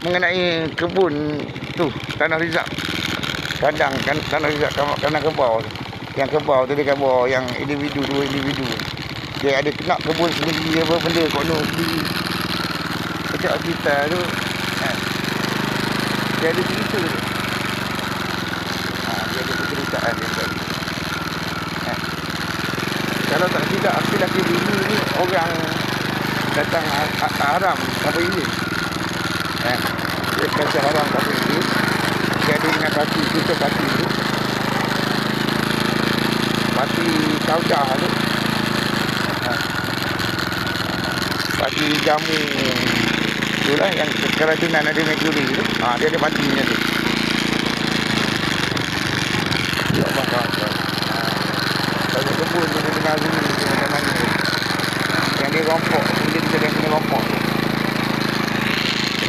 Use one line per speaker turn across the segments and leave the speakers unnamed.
mengenai kebun tu tanah Rizak. Kadang kan tanah Rizak kan tanah kebau. Yang kebau tu dia bawah yang individu dua individu. Dia ada kena kebun sendiri apa benda kono sendiri. Macam kita tu kan. Dia ada cerita tu. Ha, dia ada penceritaan dia tadi. Ha. Kalau tak silap aku laki dulu ni orang datang ha- ha- haram apa ini. Eh, dia kata kata itu. Dia ada dengan parti, kita parti itu. Parti Saudah tu. Parti jamu tu lah yang keracunan ada mercury tu. Ha, dia ada partinya tu. Ya Allah. Ha. Kalau kebun tu dengar tu mana. Yang dia rompok, dia yang kena rompok tu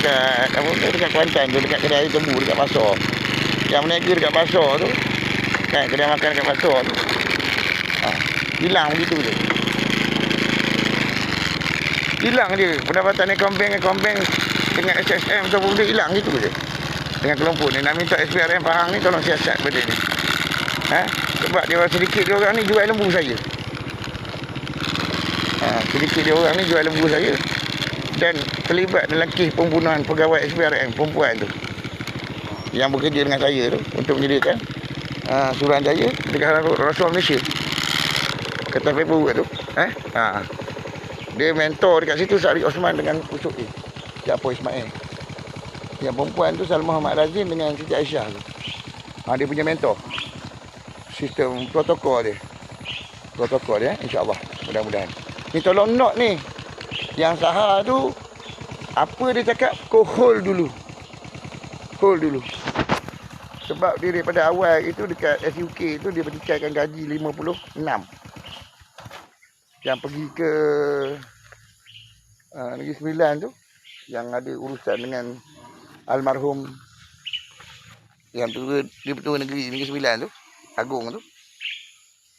dekat apa tu dekat Kuantan tu dekat kedai tebu dekat pasar. Yang berniaga dekat pasar tu kan kedai makan dekat pasar tu. Ha, hilang begitu je. Hilang dia pendapatan ekonomi ekonomi dengan SSM tu pun hilang gitu je. Dengan kelompok ni nak minta SPRM Pahang ni tolong siasat benda ni. Ha? Sebab dia orang sedikit dia orang ni jual lembu saya. Ha, sedikit dia orang ni jual lembu saya dan terlibat dalam kes pembunuhan pegawai SPRM perempuan tu. Yang bekerja dengan saya tu untuk menyediakan uh, Suruhanjaya dekat Rasul Malaysia. Kata paper tu eh? Ha. dia mentor dekat situ Sari Osman dengan Usuk A Japo Ismail. Yang perempuan tu Salma Muhammad Razin dengan Siti Aisyah tu. Ha, dia punya mentor. Sistem protokol dia. Protokol dia eh? insyaAllah. Mudah-mudahan. Ni tolong note ni yang Sahar tu apa dia cakap kau hold dulu. Hold dulu. Sebab dia daripada awal itu dekat SUK tu dia bertikaikan gaji 56. Yang pergi ke uh, Negeri Sembilan tu yang ada urusan dengan almarhum yang tu dia betul negeri Negeri Sembilan tu Agung tu.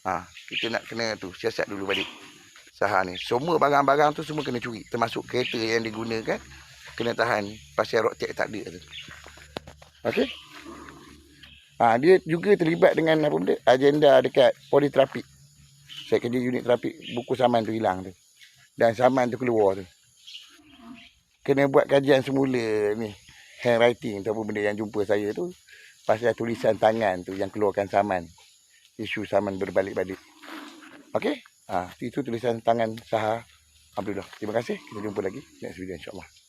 Ha, kita nak kena tu siasat dulu balik sahar ni. Semua barang-barang tu semua kena curi. Termasuk kereta yang digunakan. Kena tahan. Pasal road check tak ada tu. Okey. Ha, dia juga terlibat dengan apa benda? Agenda dekat politrafik. Saya kerja unit trafik. Buku saman tu hilang tu. Dan saman tu keluar tu. Kena buat kajian semula ni. Handwriting apa benda yang jumpa saya tu. Pasal tulisan tangan tu yang keluarkan saman. Isu saman berbalik-balik. Okey. Ha, itu tulisan tangan Sahar Abdullah. Terima kasih. Kita jumpa lagi next video insyaAllah.